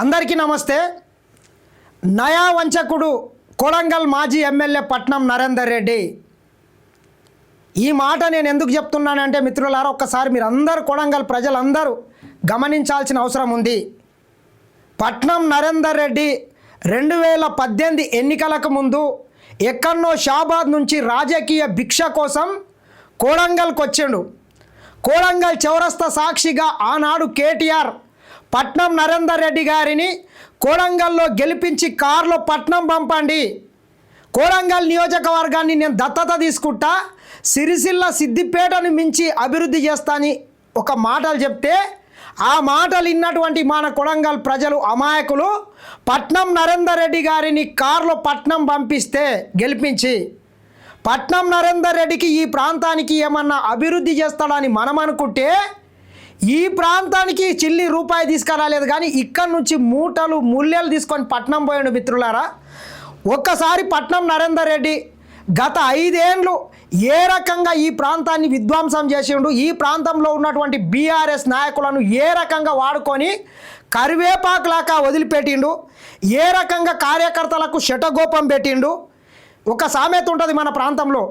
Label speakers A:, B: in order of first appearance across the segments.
A: అందరికీ నమస్తే. నయా వంచకుడు కొడంగల్ మాజీ ఎమ్మెల్యే పట్నం నరేందర్ రెడ్డి. ఈ మాట నేను ఎందుకు చెప్తున్నానంటే మిత్రులారా ఒక్కసారి మీరు అందరూ కొడంగల్ ప్రజలందరూ గమనించాల్సిన అవసరం ఉంది. పట్నం నరేందర్ రెడ్డి రెండు వేల పద్దెనిమిది ఎన్నికలకు ముందు ఎక్కడనో షాబాద్ నుంచి రాజకీయ భిక్ష కోసం కోడంగల్కి వచ్చిండు కోడంగల్ చౌరస్తా సాక్షిగా ఆనాడు కేటీఆర్ పట్నం నరేందర్ రెడ్డి గారిని కోడంగల్లో గెలిపించి కారులో పట్నం పంపండి. కోడంగల్ నియోజకవర్గాన్ని నేను దత్తత తీసుకుంటా సిరిసిల్ల సిద్దిపేటను మించి అభివృద్ధి చేస్తాని ఒక మాటలు చెప్తే ఆ మాటలు విన్నటువంటి మన కొడంగల్ ప్రజలు అమాయకులు పట్నం నరేందర్ రెడ్డి గారిని కారులో పట్నం పంపిస్తే గెలిపించి పట్నం నరేందర్ రెడ్డికి ఈ ప్రాంతానికి ఏమన్నా అభివృద్ధి చేస్తాడని మనం అనుకుంటే ఈ ప్రాంతానికి చిల్లి రూపాయి తీసుకురాలేదు. కానీ ఇక్కడి నుంచి మూటలు ముల్లెలు తీసుకొని పట్నం పోయాడు మిత్రులారా. ఒక్కసారి పట్నం నరేందర్ రెడ్డి గత ఐదేండ్లు ఏ రకంగా ఈ ప్రాంతాన్ని విధ్వంసం చేసిండు ఈ ప్రాంతంలో ఉన్నటువంటి బీఆర్ఎస్ నాయకులను ఏ రకంగా వాడుకొని కరివేపాకులాగా వదిలిపెట్టిండు ఏ రకంగా కార్యకర్తలకు శటగోపం పెట్టిండు. ఒక సామెత ఉంటుంది మన ప్రాంతంలో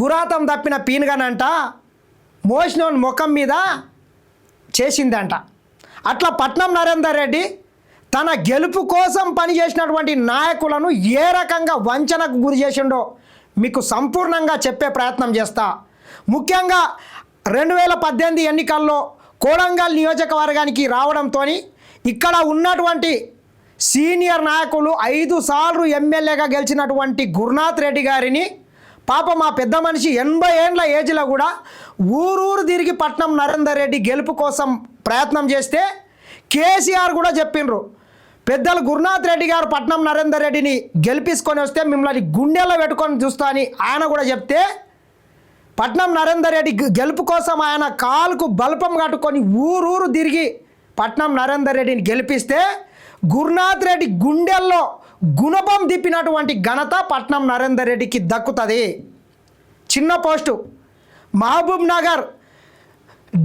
A: గురాతం తప్పిన పీనుగనంట మోసినోని ముఖం మీద చేసిందంట. అట్లా పట్నం నరేందర్ రెడ్డి తన గెలుపు కోసం పనిచేసినటువంటి నాయకులను ఏ రకంగా వంచనకు గురి చేసిండో మీకు సంపూర్ణంగా చెప్పే ప్రయత్నం చేస్తా. ముఖ్యంగా రెండు వేల పద్దెనిమిది ఎన్నికల్లో కోడంగల్ నియోజకవర్గానికి రావడంతో ఇక్కడ ఉన్నటువంటి సీనియర్ నాయకులు ఐదు సార్లు ఎమ్మెల్యేగా గెలిచినటువంటి గురునాథ్ రెడ్డి గారిని పాప మా పెద్ద మనిషి ఎనభై ఏండ్ల ఏజ్లో కూడా ఊరూరు తిరిగి పట్నం నరేందర్ రెడ్డి గెలుపు కోసం ప్రయత్నం చేస్తే కేసీఆర్ కూడా చెప్పిండ్రు. పెద్దలు గురునాథ్ రెడ్డి గారు పట్నం నరేందర్ రెడ్డిని గెలిపించుకొని వస్తే మిమ్మల్ని గుండెల్లో పెట్టుకొని చూస్తా అని ఆయన కూడా చెప్తే పట్నం నరేందర్ రెడ్డి గెలుపు కోసం ఆయన కాలుకు బల్పం కట్టుకొని ఊరూరు తిరిగి పట్నం నరేందర్ రెడ్డిని గెలిపిస్తే గురునాథ్ రెడ్డి గుండెల్లో గుణపం తిప్పినటువంటి ఘనత పట్నం నరేందర్ రెడ్డికి దక్కుతుంది. చిన్న post. Mahabubnagar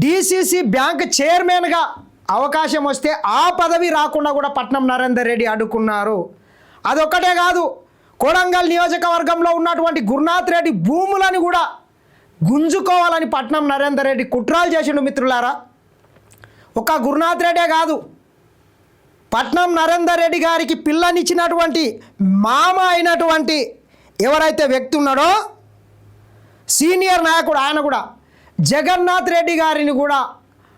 A: D C C bank చైర్మన్గా అవకాశం వస్తే ఆ పదవి రాకుండా కూడా పట్నం నరేందర్ రెడ్డి అడ్డుకున్నారు. అదొక్కటే కాదు కొడంగల్ నియోజకవర్గంలో ఉన్నటువంటి గురునాథ్ రెడ్డి భూములని కూడా గుంజుకోవాలని పట్నం నరేందర్ రెడ్డి కుట్రాలు చేసిండు మిత్రులారా. ఒక గురునాథ్ రెడ్డే కాదు పట్నం నరేందర్ రెడ్డి గారికి పిల్లనిచ్చినటువంటి మామ అయినటువంటి ఎవరైతే వ్యక్తి ఉన్నాడో సీనియర్ నాయకుడు ఆయన కూడా జగన్నాథ్ రెడ్డి గారిని కూడా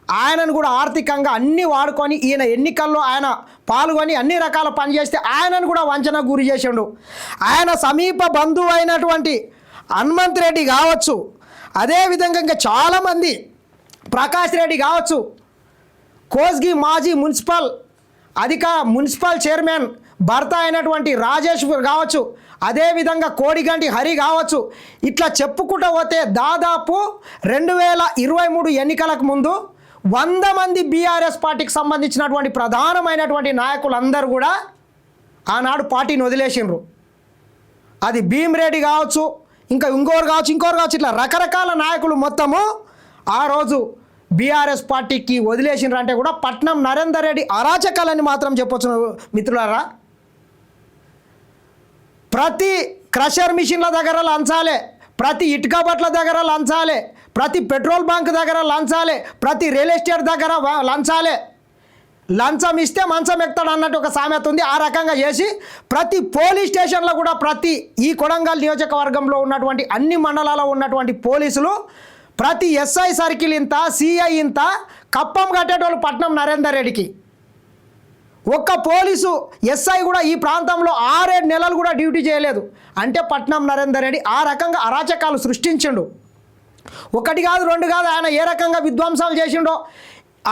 A: ఆయనను కూడా ఆర్థికంగా అన్ని వాడుకొని ఈయన ఎన్నికల్లో ఆయన పాల్గొని అన్ని రకాల పని చేస్తే ఆయనను కూడా వంచన గురి చేసిండు. ఆయన సమీప బంధువు అయినటువంటి హనుమంత్ రెడ్డి కావచ్చు అదేవిధంగా ఇంకా చాలామంది ప్రకాష్ రెడ్డి కావచ్చు కోస్గి మాజీ మున్సిపల్ అధిక మున్సిపల్ చైర్మన్ భర్త అయినటువంటి రాజేష్ కావచ్చు అదేవిధంగా కోడిగంటి హరి కావచ్చు. ఇట్లా చెప్పుకుంటూ పోతే దాదాపు రెండు వేల ఇరవై మూడు ఎన్నికలకు ముందు వంద మంది బీఆర్ఎస్ పార్టీకి సంబంధించినటువంటి ప్రధానమైనటువంటి నాయకులందరూ కూడా ఆనాడు పార్టీని వదిలేసిండ్రు. అది భీమిరెడ్డి కావచ్చు ఇంకా ఇంకోరు కావచ్చు ఇంకోరు కావచ్చు ఇట్లా రకరకాల నాయకులు మొత్తము ఆ రోజు బీఆర్ఎస్ పార్టీకి వదిలేసిండ్రు అంటే కూడా పట్నం నరేందర్ రెడ్డి అరాచకాలని మాత్రం చెప్పొచ్చు మిత్రులారా. ప్రతి క్రషర్ మిషన్ల దగ్గర లంచాలే ప్రతి ఇటుక బట్ల దగ్గర లంచాలే ప్రతి పెట్రోల్ బంక్ దగ్గర లంచాలే ప్రతి రియల్ ఎస్టేట్ దగ్గర లంచాలే. లంచం ఇస్తే మంచం ఎక్తాడు అన్నట్టు ఒక సామెత ఉంది. ఆ రకంగా చేసి ప్రతి పోలీస్ స్టేషన్లో కూడా ప్రతి ఈ కొడంగల్ నియోజకవర్గంలో ఉన్నటువంటి అన్ని మండలాల్లో ఉన్నటువంటి పోలీసులు ప్రతి ఎస్ఐ సర్కిల్ ఇంత సిఐ ఇంత కప్పం కట్టేటోళ్ళు పట్నం నరేందర్ రెడ్డికి. ఒక్క పోలీసు ఎస్ఐ కూడా ఈ ప్రాంతంలో ఆరేడు నెలలు కూడా డ్యూటీ చేయలేదు. అంటే పట్నం నరేందర్ రెడ్డి ఆ రకంగా అరాచకాలు సృష్టించిండు. ఒకటి కాదు రెండు కాదు ఆయన ఏ రకంగా విధ్వంసాలు చేసిండో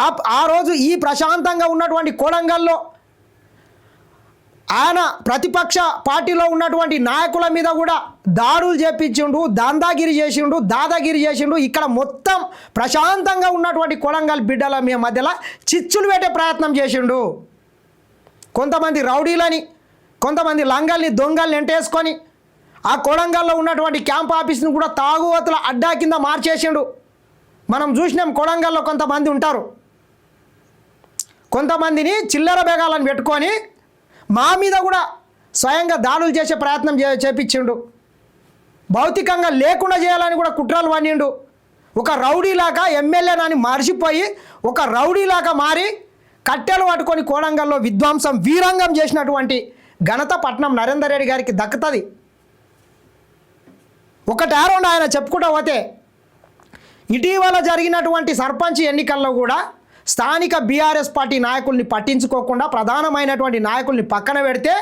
A: ఆ ఆ రోజు ఈ ప్రశాంతంగా ఉన్నటువంటి కోడంగల్లో ఆయన ప్రతిపక్ష పార్టీలో ఉన్నటువంటి నాయకుల మీద కూడా దాడులు చేపించిండు దాందాగిరి చేసిండు దాదాగిరి చేసిండు. ఇక్కడ మొత్తం ప్రశాంతంగా ఉన్నటువంటి కొడంగల్ బిడ్డల మీ మధ్యలో చిచ్చులు పెట్టే ప్రయత్నం చేసిండు. కొంతమంది రౌడీలని కొంతమంది లంగల్ని దొంగల్ని ఎంటేసుకొని ఆ కొడంగల్లో ఉన్నటువంటి క్యాంప్ ఆఫీస్ని కూడా తాగువతుల అడ్డా కింద మార్చేసిండు. మనం చూసినాం కొడంగల్లో కొంతమంది ఉంటారు. కొంతమందిని చిల్లర బేగాలను పెట్టుకొని మా మీద కూడా స్వయంగా దాడులు చేసే ప్రయత్నం చే చేపించిండు. భౌతికంగా లేకుండా చేయాలని కూడా కుట్రలు వండిండు ఒక రౌడీలాగా ఎమ్మెల్యేనని మర్చిపోయి ఒక రౌడీలాగా మారి కట్టెలు పట్టుకొని కోడంగల్లో విధ్వంసం వీరంగం చేసినటువంటి ఘనత పట్నం నరేందర్ రెడ్డి గారికి దక్కుతుంది. ఒకటారోండు ఆయన చెప్పుకుంటూ పోతే ఇటీవల జరిగినటువంటి సర్పంచ్ ఎన్నికల్లో కూడా స్థానిక బీఆర్ఎస్ పార్టీ నాయకుల్ని పట్టించుకోకుండా ప్రధానమైనటువంటి నాయకుల్ని పక్కన పెడితే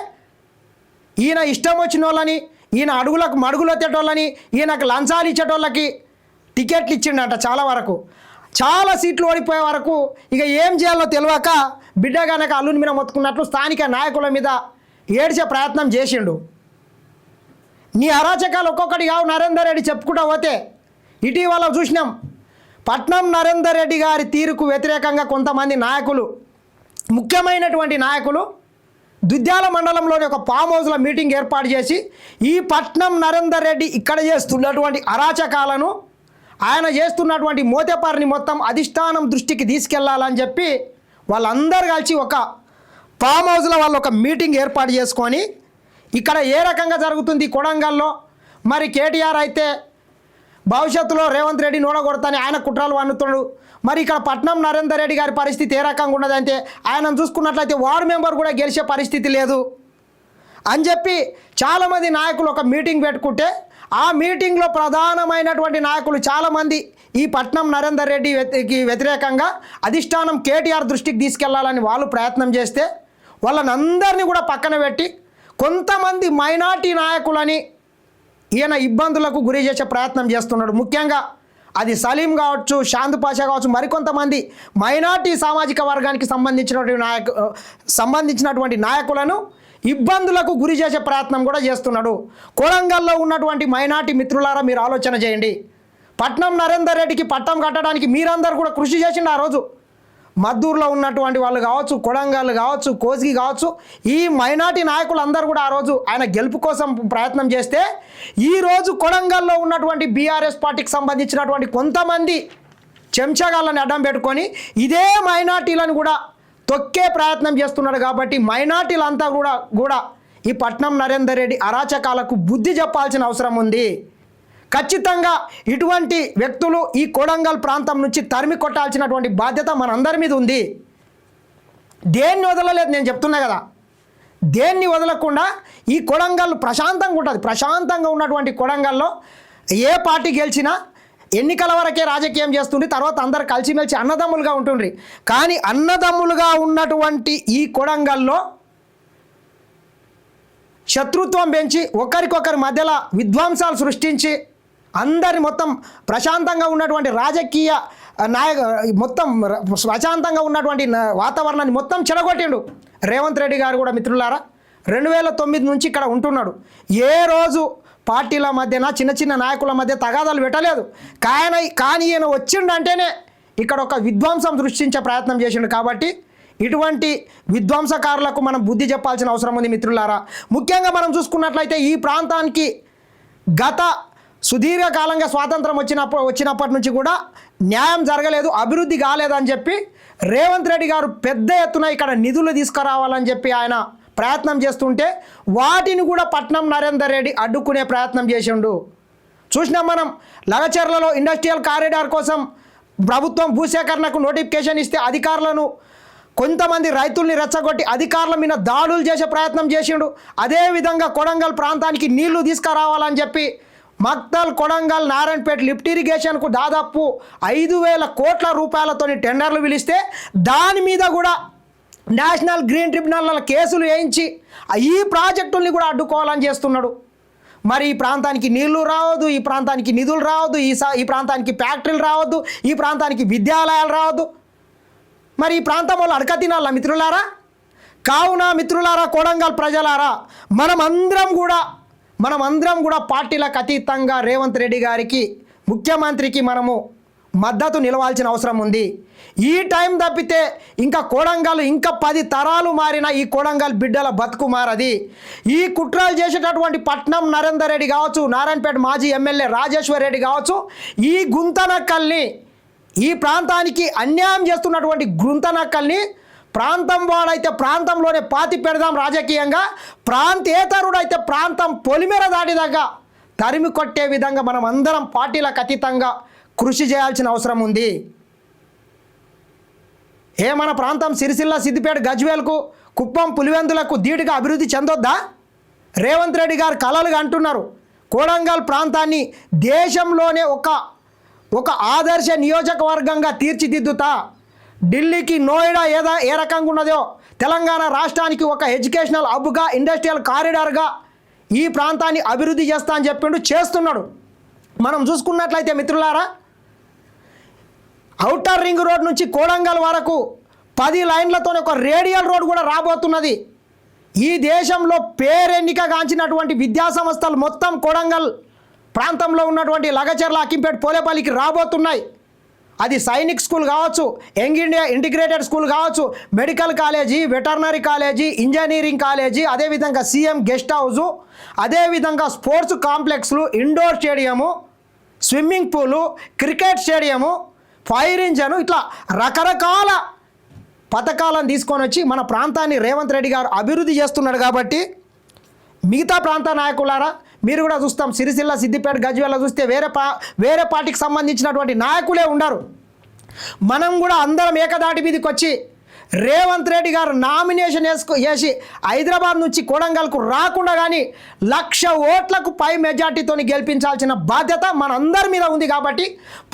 A: ఈయన ఇష్టం వచ్చిన వాళ్ళని ఈయన అడుగులకు మడుగులు ఎత్తేటోళ్ళని ఈయనకు లంచాలు ఇచ్చేటోళ్ళకి టికెట్లు ఇచ్చిండట చాలా వరకు. చాలా సీట్లు ఓడిపోయే వరకు ఇక ఏం చేయాలో తెలియక బిడ్డ గనక అల్లుని మీద మొత్తుకున్నట్లు స్థానిక నాయకుల మీద ఏడ్చే ప్రయత్నం చేసిండు. నీ అరాచకాలు ఒక్కొక్కటి కావు నరేందర్ రెడ్డి చెప్పుకుంటూ పోతే ఇటీవల చూసినాం పట్నం నరేందర్ రెడ్డి గారి తీరుకు వ్యతిరేకంగా కొంతమంది నాయకులు ముఖ్యమైనటువంటి నాయకులు దుద్యాల మండలంలోని ఒక ఫామ్ హౌస్లో మీటింగ్ ఏర్పాటు చేసి ఈ పట్నం నరేందర్ రెడ్డి ఇక్కడ చేస్తున్నటువంటి అరాచకాలను ఆయన చేస్తున్నటువంటి మోతేపారిని మొత్తం అధిష్టానం దృష్టికి తీసుకెళ్ళాలని చెప్పి వాళ్ళందరూ కలిసి ఒక ఫామ్ హౌస్లో వాళ్ళు ఒక మీటింగ్ ఏర్పాటు చేసుకొని ఇక్కడ ఏ రకంగా జరుగుతుంది కొడంగల్లో మరి కేటీఆర్ అయితే భవిష్యత్తులో రేవంత్ రెడ్డి నూడగొడతాని ఆయన కుట్రాలు వండుతున్నాడు మరి ఇక్కడ పట్నం నరేందర్ రెడ్డి గారి పరిస్థితి ఏ రకంగా ఉన్నదంటే ఆయనను చూసుకున్నట్లయితే వార్డు మెంబర్ కూడా గెలిచే పరిస్థితి లేదు. అని చెప్పి చాలామంది నాయకులు ఒక మీటింగ్ పెట్టుకుంటే ఆ మీటింగ్లో ప్రధానమైనటువంటి నాయకులు చాలామంది ఈ పట్నం నరేందర్ రెడ్డి వ్యతికి వ్యతిరేకంగా అధిష్టానం కేటీఆర్ దృష్టికి తీసుకెళ్ళాలని వాళ్ళు ప్రయత్నం చేస్తే వాళ్ళని అందరినీ కూడా పక్కన పెట్టి కొంతమంది మైనార్టీ నాయకులని ఈయన ఇబ్బందులకు గురి చేసే ప్రయత్నం చేస్తున్నాడు. ముఖ్యంగా అది సలీం కావచ్చు శాంత్ పాషా కావచ్చు మరికొంతమంది మైనార్టీ సామాజిక వర్గానికి సంబంధించినటువంటి నాయకు సంబంధించినటువంటి నాయకులను ఇబ్బందులకు గురి చేసే ప్రయత్నం కూడా చేస్తున్నాడు. కొడంగల్లో ఉన్నటువంటి మైనార్టీ మిత్రులారా మీరు ఆలోచన చేయండి. పట్నం నరేందర్ రెడ్డికి పట్టం కట్టడానికి మీరందరూ కూడా కృషి చేసిండు ఆ రోజు. మద్దూరులో ఉన్నటువంటి వాళ్ళు కావచ్చు కొడంగల్ కావచ్చు కోసిగి కావచ్చు ఈ మైనార్టీ నాయకులు అందరూ కూడా ఆ రోజు ఆయన గెలుపు కోసం ప్రయత్నం చేస్తే ఈ రోజు కొడంగల్లో ఉన్నటువంటి బీఆర్ఎస్ పార్టీకి సంబంధించినటువంటి కొంతమంది చెంచగాళ్ళని అడ్డం పెట్టుకొని ఇదే మైనార్టీలను కూడా తొక్కే ప్రయత్నం చేస్తున్నాడు కాబట్టి మైనార్టీలంతా కూడా కూడా ఈ పట్నం నరేందర్ రెడ్డి అరాచకాలకు బుద్ధి చెప్పాల్సిన అవసరం ఉంది. ఖచ్చితంగా ఇటువంటి వ్యక్తులు ఈ కొడంగల్ ప్రాంతం నుంచి తరిమి కొట్టాల్సినటువంటి బాధ్యత మనందరి మీద ఉంది. దేన్ని వదలలేదు నేను చెప్తున్నా కదా. దేన్ని వదలకుండా ఈ కొడంగల్ ప్రశాంతంగా ఉంటుంది. ప్రశాంతంగా ఉన్నటువంటి కొడంగల్లో ఏ పార్టీ గెలిచినా ఎన్నికల వరకే రాజకీయం చేస్తుండ్రి తర్వాత అందరు కలిసిమెలిసి అన్నదమ్ములుగా ఉంటుండ్రి. కానీ అన్నదమ్ములుగా ఉన్నటువంటి ఈ కొడంగల్లో శత్రుత్వం పెంచి ఒకరికొకరి మధ్యలో విధ్వంసాలు సృష్టించి అందరి మొత్తం ప్రశాంతంగా ఉన్నటువంటి రాజకీయ నాయక మొత్తం ప్రశాంతంగా ఉన్నటువంటి వాతావరణాన్ని మొత్తం చెడగొట్టిండు. రేవంత్ రెడ్డి గారు కూడా మిత్రులారా రెండు వేల తొమ్మిది నుంచి ఇక్కడ ఉంటున్నాడు. ఏ రోజు పార్టీల మధ్యన చిన్న చిన్న నాయకుల మధ్య తగాదాలు పెట్టలేదు. కానీ కానీ ఈయన వచ్చిండంటేనే ఇక్కడ ఒక విధ్వంసం సృష్టించే ప్రయత్నం చేసిండు కాబట్టి ఇటువంటి విధ్వంసకారులకు మనం బుద్ధి చెప్పాల్సిన అవసరం ఉంది మిత్రులారా. ముఖ్యంగా మనం చూసుకున్నట్లయితే ఈ ప్రాంతానికి గత సుదీర్ఘకాలంగా స్వాతంత్రం వచ్చినప్పుడు వచ్చినప్పటి నుంచి కూడా న్యాయం జరగలేదు అభివృద్ధి కాలేదని చెప్పి రేవంత్ రెడ్డి గారు పెద్ద ఎత్తున ఇక్కడ నిధులు తీసుకురావాలని చెప్పి ఆయన ప్రయత్నం చేస్తుంటే వాటిని కూడా పట్నం నరేందర్ రెడ్డి అడ్డుకునే ప్రయత్నం చేసిండు. చూసినాం మనం లగచర్లలో ఇండస్ట్రియల్ కారిడార్ కోసం ప్రభుత్వం భూసేకరణకు నోటిఫికేషన్ ఇస్తే అధికారులను కొంతమంది రైతుల్ని రెచ్చగొట్టి అధికారుల మీద దాడులు చేసే ప్రయత్నం చేసిండు. అదేవిధంగా కొడంగల్ ప్రాంతానికి నీళ్ళు తీసుకురావాలని చెప్పి మక్తల్ కొడంగల్ నారాయణపేట లిఫ్ట్ ఇరిగేషన్కు దాదాపు ఐదు వేల కోట్ల రూపాయలతోని టెండర్లు పిలిస్తే దాని మీద కూడా నేషనల్ గ్రీన్ ట్రిబ్యునల్ కేసులు వేయించి ఈ ప్రాజెక్టుల్ని కూడా అడ్డుకోవాలని చేస్తున్నాడు. మరి ఈ ప్రాంతానికి నీళ్ళు రావద్దు ఈ ప్రాంతానికి నిధులు రావద్దు ఈ సా ఈ ప్రాంతానికి ఫ్యాక్టరీలు రావద్దు ఈ ప్రాంతానికి విద్యాలయాలు రావద్దు. మరి ఈ ప్రాంతం వాళ్ళు అడక తినాలా మిత్రులారా? కావున మిత్రులారా కొడంగల్ ప్రజలారా మనం అందరం కూడా మనం అందరం కూడా పార్టీలకు అతీతంగా రేవంత్ రెడ్డి గారికి ముఖ్యమంత్రికి మనము మద్దతు నిలవాల్సిన అవసరం ఉంది. ఈ టైం తప్పితే ఇంకా కోడంగల్ ఇంకా పది తరాలు మారిన ఈ కోడంగల్ బిడ్డల బతుకు మారది. ఈ కుట్రలు చేసేటటువంటి పట్నం నరేందర్ రెడ్డి కావచ్చు నారాయణపేట మాజీ ఎమ్మెల్యే రాజేశ్వర్ రెడ్డి కావచ్చు ఈ గుంతనక్కల్ని ఈ ప్రాంతానికి అన్యాయం చేస్తున్నటువంటి గుంతనక్కల్ని ప్రాంతం వాడైతే ప్రాంతంలోనే పాతి పెడదాం రాజకీయంగా ప్రాంతేతరుడైతే ప్రాంతం పొలిమేర దాటిదాకా తరిమి కొట్టే విధంగా మనం అందరం పార్టీలకు అతీతంగా కృషి చేయాల్సిన అవసరం ఉంది. ఏ మన ప్రాంతం సిరిసిల్ల సిద్దిపేట గజ్వేల్కు కుప్పం పులివెందులకు ధీటుగా అభివృద్ధి చెందొద్దా? రేవంత్ రెడ్డి గారు కలలుగా అంటున్నారు. కోడంగల్ ప్రాంతాన్ని దేశంలోనే ఒక ఒక ఆదర్శ నియోజకవర్గంగా తీర్చిదిద్దుతా. ఢిల్లీకి నోయిడా ఏదా ఏ రకంగా ఉన్నదో తెలంగాణ రాష్ట్రానికి ఒక ఎడ్యుకేషనల్ హబ్గా ఇండస్ట్రియల్ కారిడార్గా ఈ ప్రాంతాన్ని అభివృద్ధి చేస్తా అని చెప్పిండు చేస్తున్నాడు. మనం చూసుకున్నట్లయితే మిత్రులారా ఔటర్ రింగ్ రోడ్ నుంచి కోడంగల్ వరకు పది లైన్లతో ఒక రేడియల్ రోడ్ కూడా రాబోతున్నది. ఈ దేశంలో పేరెన్నిక గాంచినటువంటి విద్యా సంస్థలు మొత్తం కోడంగల్ ప్రాంతంలో ఉన్నటువంటి లగచర్ల అకింపేట్ పోలేపల్లికి రాబోతున్నాయి. అది సైనిక్ స్కూల్ కావచ్చు యంగ్ ఇండియా ఇంటిగ్రేటెడ్ స్కూల్ కావచ్చు medical college veterinary college engineering college అదేవిధంగా సీఎం గెస్ట్ హౌజు అదేవిధంగా sports కాంప్లెక్స్లు indoor stadium swimming pool cricket stadium fire engine ఇట్లా రకరకాల పథకాలను తీసుకొని వచ్చి మన ప్రాంతాన్ని రేవంత్ రెడ్డి గారు అభివృద్ధి చేస్తున్నాడు కాబట్టి మిగతా ప్రాంత నాయకులారా మీరు కూడా చూస్తాం సిరిసిల్ల సిద్దిపేట గజ్వేల చూస్తే వేరే పా వేరే పార్టీకి సంబంధించినటువంటి నాయకులే ఉండరు. మనం కూడా అందరం ఏకదాటి మీదకి వచ్చి రేవంత్ రెడ్డి గారు నామినేషన్ వేసుకు వేసి హైదరాబాద్ నుంచి కొడంగల్కు రాకుండా కానీ లక్ష ఓట్లకు పై మెజార్టీతో గెలిపించాల్సిన బాధ్యత మనందరి మీద ఉంది కాబట్టి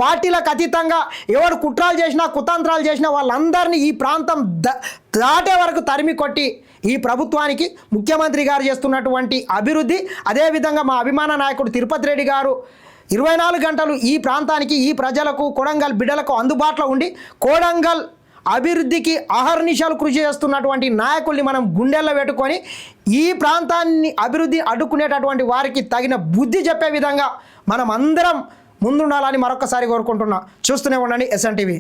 A: పార్టీలకు అతీతంగా ఎవరు కుట్రాలు చేసినా కుతంత్రాలు చేసినా వాళ్ళందరినీ ఈ ప్రాంతం ద దాటే వరకు తరిమి కొట్టి ఈ ప్రభుత్వానికి ముఖ్యమంత్రి గారు చేస్తున్నటువంటి అభివృద్ధి అదేవిధంగా మా అభిమాన నాయకుడు తిరుపతి రెడ్డి గారు ఇరవై నాలుగు గంటలు ఈ ప్రాంతానికి ఈ ప్రజలకు కొడంగల్ బిడ్డలకు అందుబాటులో ఉండి కోడంగల్ అభివృద్ధికి అహర్నిశాలు కృషి చేస్తున్నటువంటి నాయకుల్ని మనం గుండెల్లో పెట్టుకొని ఈ ప్రాంతాన్ని అభివృద్ధి అడ్డుకునేటటువంటి వారికి తగిన బుద్ధి చెప్పే విధంగా మనం అందరం ముందుండాలని మరొకసారి కోరుకుంటున్నా. చూస్తూనే ఉండండి ఎస్ఎన్టీవీ